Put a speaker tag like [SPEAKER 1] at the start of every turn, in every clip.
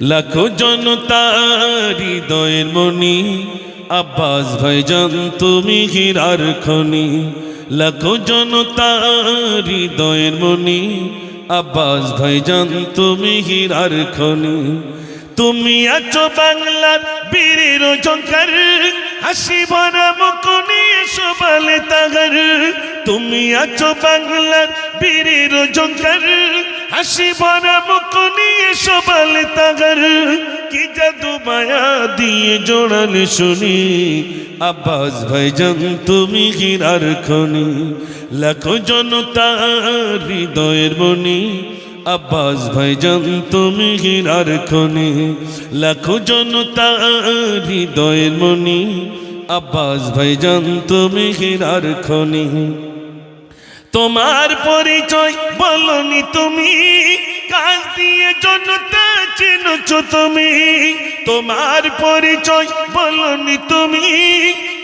[SPEAKER 1] লাখো জনতা হৃদয়ের মনি আব্বাস ভাইজান, তুমি হীরার খনি। লাখো জনতা হৃদয়ের মনি আব্বাস ভাইজান, তুমি হীরার খনি। তুমি আছো বাংলার বীরের জঙ্কার হাসি ভরা মুকুনি সবালে তাগার। তুমি আছো বাংলার বীরের জঙ্কার হাসি ভরা মুকুনি সবালে তাগার কি জাদু মায়া দিয়ে জোড়ালে শুনি আব্বাস ভাইজান তুমি হীরার খনি লাখো জনতা হৃদয়ের মনি আব্বাস ভাইজান তুমি হীরার খনি লাখো জনতা হৃদয়ের মনি আব্বাস ভাইজান তুমি হীরার খনি তোমার পরিচয় বলনি তুমি কাজ দিয়ে জনতা চিনছ তুমি? তোমার পরিচয় বলনি তুমি।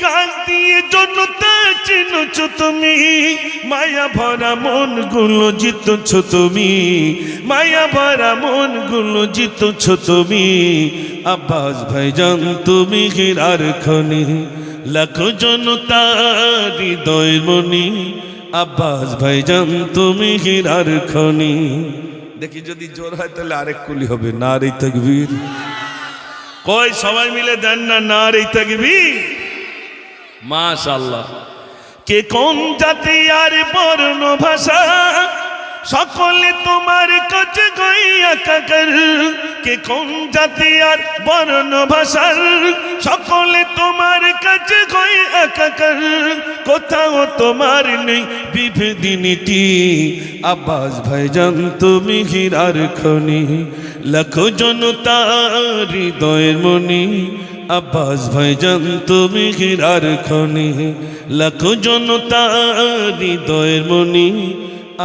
[SPEAKER 1] কাজ দিয়ে জনতা চিনছ তুমি। মায়া ভরা মনগুলো জিতছ তুমি। মায়া ভরা মনগুলো জিতছ তুমি। আব্বাস ভাইজান, তুমি হীরার খনি। লাখো জনতা হৃদয় মনি আব্বাস ভাইজান, তুমি হীরার খনি। দেখি যদি জোর হয় তাহলে আরেক কুলি হবে না রে তকবীর। কই সবাই মিলে দেন না না রে তকবীর? মাশাল্লাহ কে কোন জাতি আর বর্ণ ভাষা? সকলে তোমার কাছে গইয়া কাকার। কে কোন জাতি আর বর্ণ ভাষার? সকলে তোমার কাছে গইয়া কাকার কোথাও তোমার নেই বিভেদিনীতি আব্বাস ভাইজান, তুমি হীরার খনি। লাখো জনতা হৃদয়ের মনি আব্বাস ভাইজান, তুমি হীরার খনি। লাখো জনতা হৃদয়ের মনি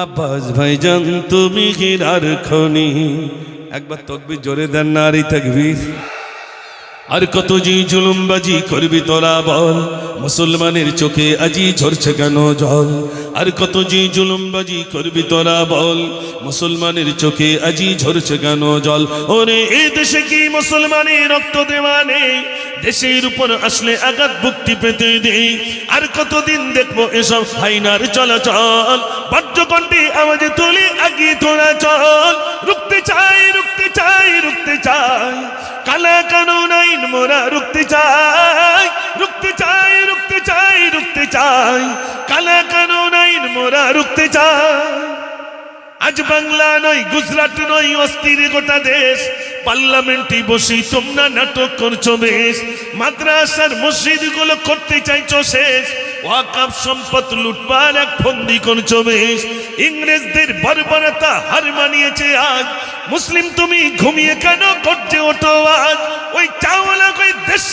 [SPEAKER 1] আব্বাস ভাইজান, তুমি হীরার খনি। একবার তকবি জোরে দেন না, আর এই তকবীর। আর কত যে জুলুমবাজি করবি তোরা বল। মুসলমানের চোখে আজি ঝরছে কেন জল? আর কত জি জুলুমবাজি করবি তোরা বল? মুসলমানের চোখে আজি ঝরছে কেন জল? ওরে, এ দেশে কি মুসলমানের রক্ত দেওয়া নেই? দেশের উপর আসলে আঘাত মুক্তি পেতে দেই আর কতদিন দেখব এসব হাইনার চলাচল? বজ্রকণ্ঠে আওয়াজে তুলি আগিয়ে তোরা চল। রুখতে চাই রুখতে চাই রুখতে চাই। কালা কানুন আইন মোরা রুখতে চাই রুখতে চাই চাই রুখতে চাই কালা কানো নাই, মোরা রুখতে চাই। আজ বাংলা নয়, গুজরাট নয়, অস্থির গোটা দেশ। পার্লামেন্টে বসে তোমরা নাটক করছ বেশ। মাদ্রাসার মসজিদগুলো করতে চাইছো শেষ। ওয়াকাব সম্পদ লুটবার এক ফন্দি করছ বেশ। ইংরেজদের বর্বরতা হার মানিয়েছে আজ। মুসলিম তুমি ঘুমিয়ে কেন করছে ওঠো আজ? ওই চাওয়ালা কই দেশ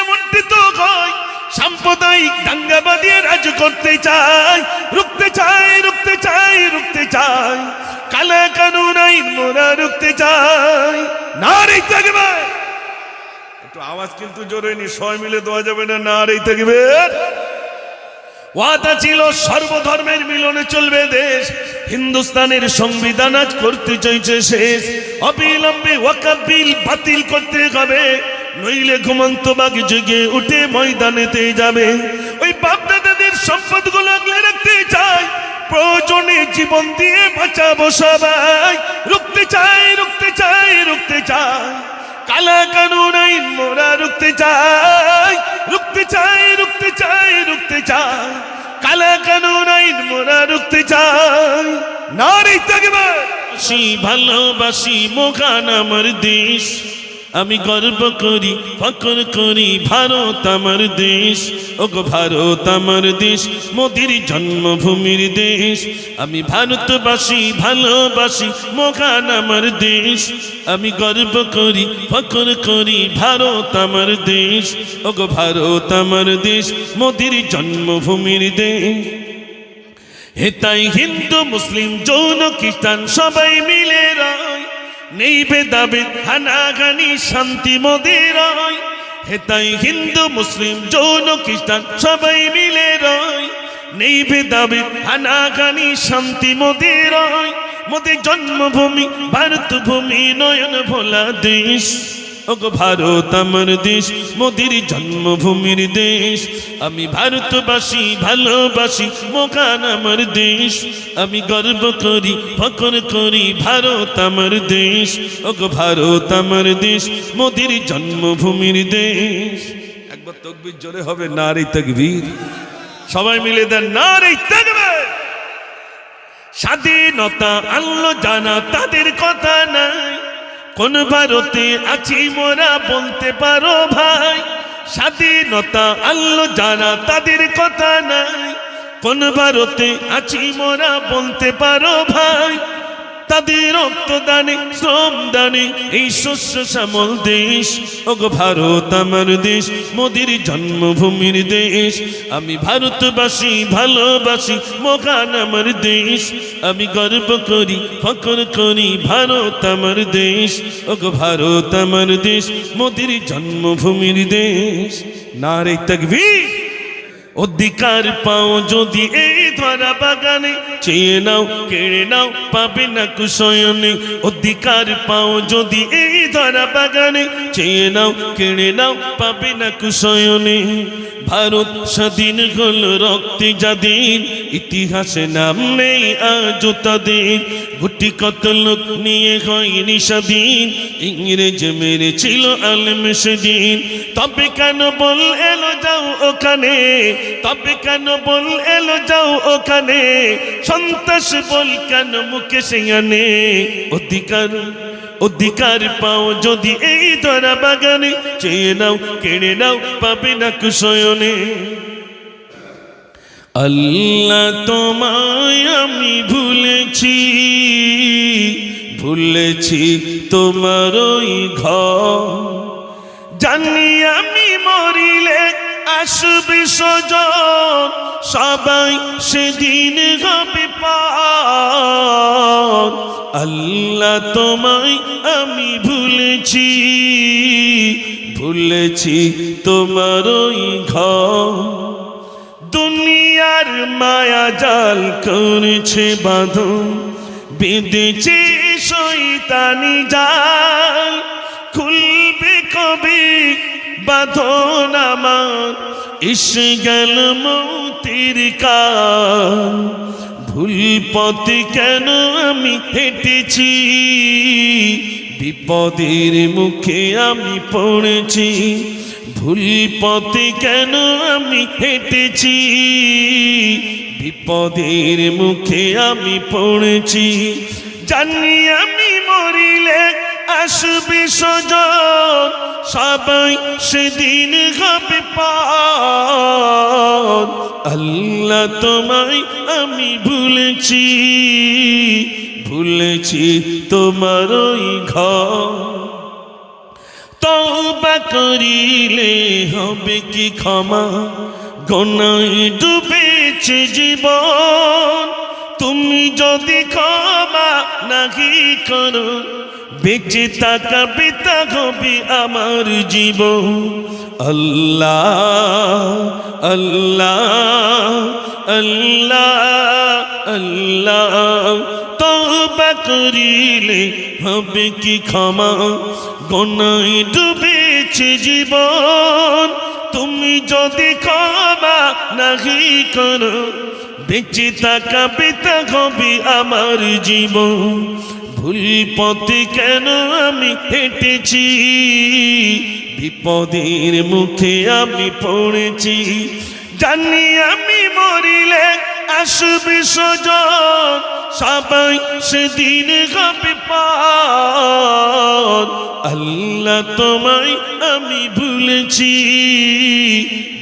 [SPEAKER 1] এমনটি তো হয়? সাম্প্রদায়িক দাঙ্গাবাদী রাজ করতে চাই রুখতে চাই রুখতে চাই রুখতে চাই কালা কানুন আইন মোরা রুখতে চাই নারী থাকবে। একটু আওয়াজ কিন্তু জোরে নি সবাই মিলে দেওয়া যাবে না না নারী থাকবে। ওয়াদা ছিল সর্বধর্মের মিলনে চলবে দেশ। হিন্দুস্তানের সংবিধান আজ করতে চাইছে শেষ। অবিলম্বে ওয়াকাব বিল বাতিল করতে হবে। নইলে ঘুমন্ত বাঘ জেগে উঠে ময়দানেতে যাবে। ওই বাপদাদাদের সম্পদগুলো আগলে রাখতে চাই, প্রয়োজনে জীবন দিয়ে বাঁচাবো সবাই। রুখতে চাই রুখতে চাই রুখতে চাই। কালা কানুন আইন মোরা রুখতে চাই রুখতে চাই রুখতে চাই রুখতে চাই। কালা কানুন আইন মোরা রুখতে চাই। নারী থাকবে ভালোবাসি মোখান আমার দেশ। আমি গর্ব করি ফকর করি, ভারত আমার দেশ। ওগো ভারত আমার দেশ, মোদির জন্মভূমির দেশ। আমি ভারতবাসী, ভালোবাসি, মহান আমার দেশ। আমি গর্ব করি ফকর করি, ভারত আমার দেশ। ওগো ভারত আমার দেশ, মোদির জন্মভূমির দেশ। হে তাই হিন্দু, মুসলিম, যৌন, খ্রিস্টান, সবাই মিলে রয় নেই ভেদাভেদ হানাগানি শান্তি মোদের রয়। হে তাই হিন্দু, মুসলিম, যৌন, খ্রিস্টান, সবাই মিলে রয়। নেই ভেদাভেদ হানাগানি শান্তি মোদের মোদের জন্মভূমি ভারত ভূমি নয়ন ভোলা দেশ। ওগো ভারত আমার দেশ, মোদির জন্মভূমির দেশ। আমি ভারতবাসী, ভালোবাসি মোকান আমার দেশ। আমি গর্ব করি ফকর করি, ভারত আমার দেশ। ওগো ভারত আমার দেশ, মোদির জন্মভূমির দেশ। একবার তকবির জোরে হবে, নারী তকবীর। সবাই মিলে দেন, নারী তকবীর। স্বাধীনতা আল্লো জানা, তাদের কথা নাই। কোন ভারতে আছি মোরা বলতে পারো ভাই? স্বাধীনতা আল্লো জানা তাদের কথা নাই। কোন ভারতে আছি মোরা বলতে পারো ভাই? তাদের রক্তদানে শ্রম দানে এই শস্য শ্যামল দেশ। ওগো ভারত আমার দেশ, মোদির জন্মভূমির দেশ। আমি ভারতবাসী, ভালোবাসি, মহান আমার দেশ। আমি গর্ব করি ফকর করি, ভারত আমার দেশ। ওগো ভারত আমার দেশ, মোদির জন্মভূমির দেশ। নারে তকবীর, অধিকার পাও যদি এই ধরা বাগানে চেয়ে নাও, কেড়ে নাও, পাবে না কুশয়নে। অধিকার পাও যদি এই ধরা বাগানে। চেয়ে নাও, কেড়ে নাও, পাবে না কুশয়নে। ভারত স্বাধীন হল, রক্তে যাদের ইতিহাসে নাম নেই আজ তাদের। গুটি কত লোক নিয়ে হয়নি স্বাধীন। ইংরেজ মেরেছিল আলম সেদিন। তবে কেন বল এলো যাও ওখানে? তবে কেন বল এলো যাও ওখানে? সন্ত্রাস বল কেন মুখে সেখানে অধিকার অধিকার পাও যদি এই ধরা বাগানে। চেয়ে নাও, কেড়ে নাও, পাবে না কুশয়নে। আল্লাহ তোমায় আমি ভুলেছি ভুলেছি তোমার ওই ঘর। জানি আমি মরিলে আসবে সজন, সবাই সেদিন হবে পার আল্লাহ তোমায় আমি ভুলেছি ভুলেছি তোমার ওই ঘর। দুনিয়ার মায়া জাল করেছে বাঁধন, বেঁধেছে শৈতানি জাল। বাঁধন আমার এসে গেল মৌতির কাল ভুল পথে কেন আমি হেঁটেছি? বিপদের মুখে আমি পড়েছি। ভুল পথে কেন আমি হেঁটেছি? বিপদের মুখে আমি পড়েছি। জানি আমি মরিলে আসবে সজন, সবাই সেদিন হবে আল্লাহ তোমায় আমি ভুলেছি ভুলেছি তোমার ওই ঘর। করিলে হবে কি ক্ষমা? গনাই ডুবেছে জীবন। তুমি যদি ক্ষমা নাহি করো বেঁচে থাকা বেতা হবে আমার জীবন। আল্লাহ আল্লাহ আল্লাহ আল্লাহ, তওবা করিলে হবে কি ক্ষমা? গনাই ডুবেছে জীবন, তুমি যদি ক্ষমা নাহি করো, বেঁচে থাকা বেতা হবে আমার জীবন। ভুল পথে কেন আমি হেঁটেছি? বিপদের মুখে আমি পড়েছি। জানি আমি মরিলে আসবে সজন, সবাই সেদিন হবে আল্লাহ তোমায় আমি ভুলেছি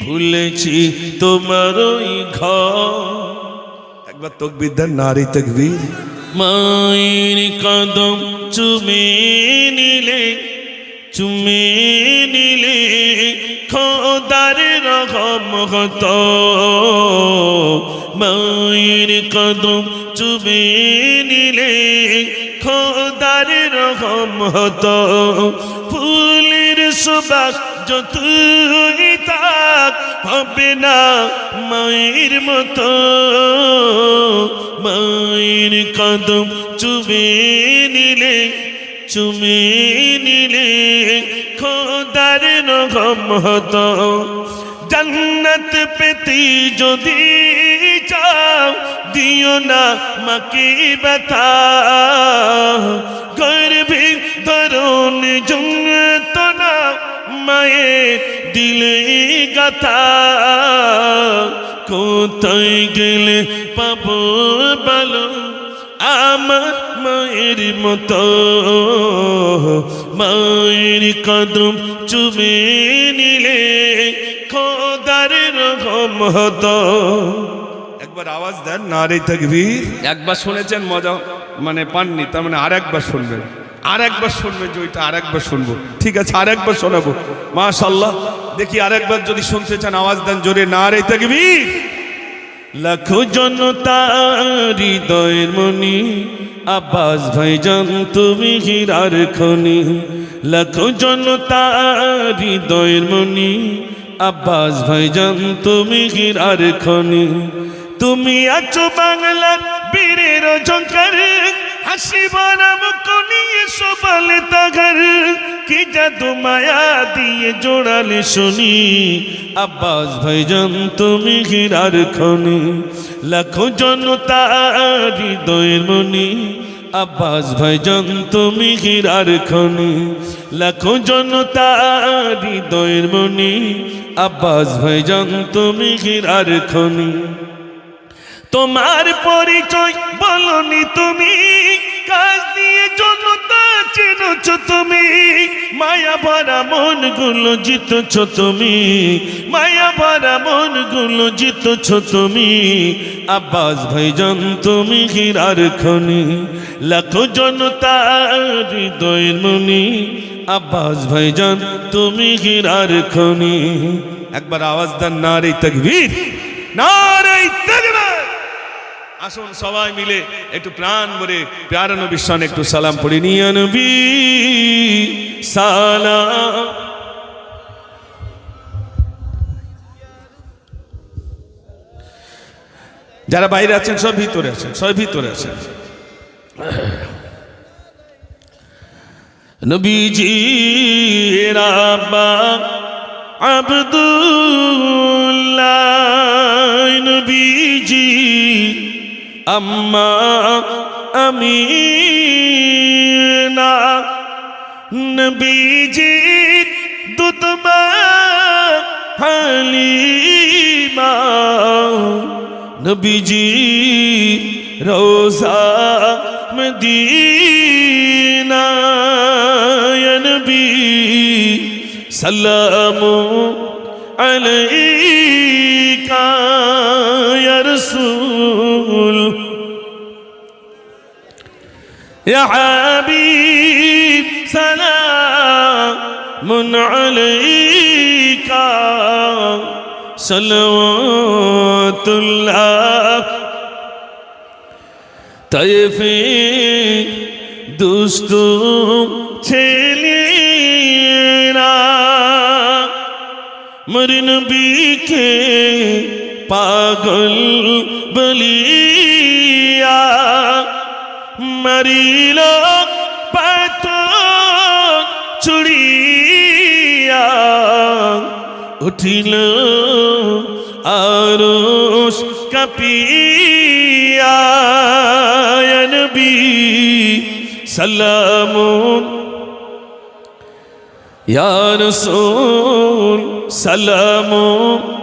[SPEAKER 1] ভুলেছি তোমার ওই ঘর। একবার তকবির দেন, নারী তকবীর। মায়ের কদম চুমে নিলে চুমে নিলে খোদার রকম হত। মায়ের কদম চুমে নিলে খোদার রকম হত। ফুলের সুবাস যতই তাক হবে না মায়ের মতো মায়ের কদম চুবে নিলে চুমে নিলে খোদার নগম হতো জন্নত পেতি যদি চাও দিও না মাকে ব্যথা দিলে গাথা কোথায় গেলে পাবো বলো আমার মায়ের মতো মায়ের কদম চুমে নিলে খোদার রকম হতো একবার আওয়াজ দেন না রে তকবীর।
[SPEAKER 2] একবার শুনেছেন মজা মানে পাননি তার মানে আর একবার শুনবেন। আর একবার শুনবেন যে ওইটা আর একবার শুনব। ঠিক আছে আর একবার শোনাবো। মাশাল্লাহ দেখি আর একবার যদি শুনতে চান, আওয়াজ দেন জোরে, না রে তকবীর।
[SPEAKER 1] লাখো জনতা হৃদয়ের মনি, আব্বাস ভাইজান তুমি হীরার খনি। লাখো জনতা হৃদয়ের মনি, আব্বাস ভাইজান তুমি হীরার খনি। তুমি আছো বাংলার বীরের ঝঙ্কার হাসি নিয়ে সবালে তাগার কি জাদু মায়া দিয়ে জোড়ালে শুনি। আব্বাস ভাইজান তুমি হীরার খনি, লাখো জনতা হৃদয়ের মনি। আব্বাস ভাইজান তুমি হীরার খনি, লাখো জনতা হৃদয়ের মনি। আব্বাস ভাইজান তুমি হীরার খনি। তোমার পরিচয় বলনি তুমি চেনছ তুমি, মায়া ভরা মনগুলো জিতছ তুমি, মায়া ভরা মনগুলো জিতছ তুমি। আব্বাস ভাইজান, তুমি হীরার খনি, লাখো জনতা হৃদয়ের মনি আব্বাস ভাইজান, তুমি হীরার খনি। একবার আওয়াজ দেন না রে তকবীর রে তকবীর। আসুন সবাই মিলে একটু প্রাণ ভরে প্যারা সামনে একটু সালাম পড়ে। নিয়ে নবী, সালাম। যারা বাইরে আছেন, সব ভিতরে আছেন, সব ভিতরে আছেন। নবীজি রাব্বা আব্দুল্লাহ, নবীজি আম্মা আমি না নবীজি দুতমা হালিমা নবীজি রোজা মদিনা নবী সালামু আলাইকা ইয়া রাসূল। يا حبيب سلام عليك صلوات الله তাইফে দুষ্ট ছেলেরা মরিন বিকে পাগল বলিয়া মরিল পাথর চুড়িয়া উঠিল আরশ কাপিয়া। নবী সালামুন ইয়া রাসূল সালামুন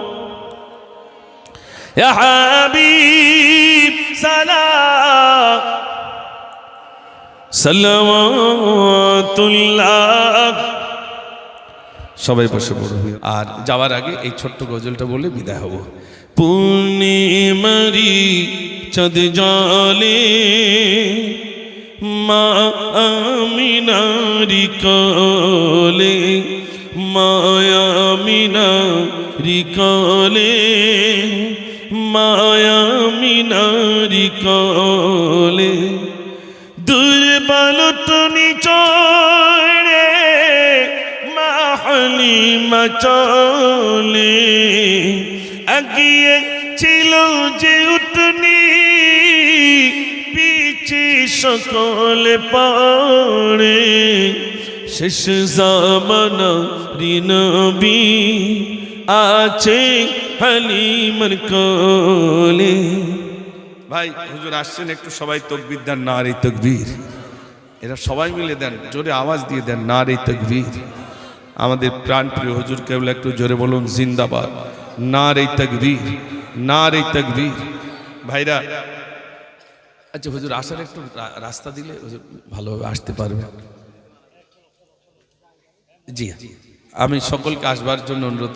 [SPEAKER 1] ইয়া হাবিব, সালাম। সালামাতুল্লাহ। সবাই বসে পড়ো। আর যাওয়ার আগে এই ছোট্ট গজলটা বলে বিদায় হব। পূর্ণিমারি চাঁদ জলে মা আমিনারি কলে মায়ামিনারি কলে মায়ামিনারি কলে। দুর্বল তুমি চড়ে মাহল হালিমা চলে। আগিয়ে ছিল যে উঠনি, পিছে সকলে পড়ে। শেষ জামানা রিনবি আছে হালিমার কোলে।
[SPEAKER 2] ভাই হুজুর আসছেন একটু সবাই তকবির দেন না রে তকবীর। এরা সবাই মিলে দেন জোরে আওয়াজ দিয়ে দেন না রে তকবীর। আমাদের প্রাণপ্রিয় হুজুর কেবল একটু জোরে বলুন জিন্দাবাদ। না রে তকবীর না রে তকবীর। ভাইরা আচ্ছা হুজুর আসার একটু রা- রাস্তা দিলে হুজুর ভালোভাবে আসতে পারবে। জি। আমি সকলকে আসবার জন্য অনুরোধ